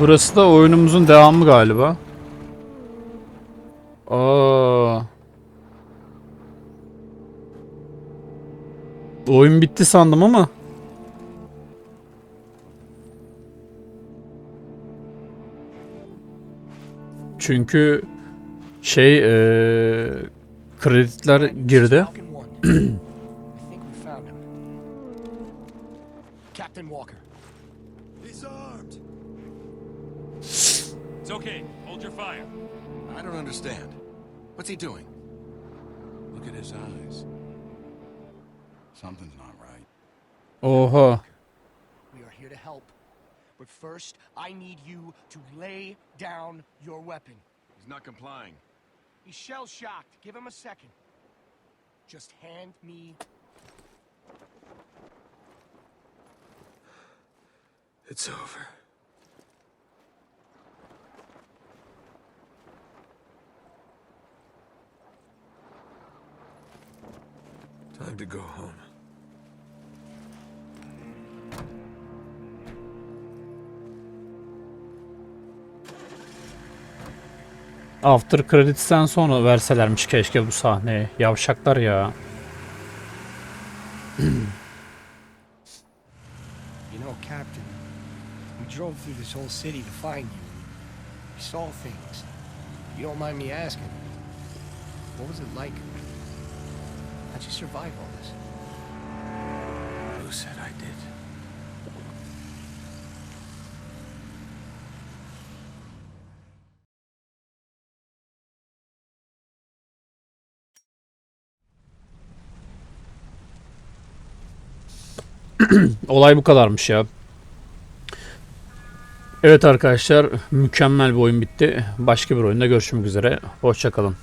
Burası da oyunumuzun devamı galiba. Aa. Oyun bitti sandım ama. Çünkü şey eee krediler girdi. Captain Walker. He's armed. It's okay. Hold your fire. I don't understand. What's he doing? Look at his eyes. Something's not right. Oha. We are here to help. But first, I need you to lay down your weapon. He's not complying. He's shell shocked. Give him a second. Just hand me. It's over. Time to go home. After Credits'ten sonra verselermiş keşke bu sahneyi. Yavşaklar ya. You know, Captain, we drove through this whole city to find you. We saw things. You don't mind me asking. What was it like? How'd you survive all this? Who said I did? Olay bu kadarmış ya. Evet arkadaşlar mükemmel bir oyun bitti. Başka bir oyunda görüşmek üzere. Hoşçakalın.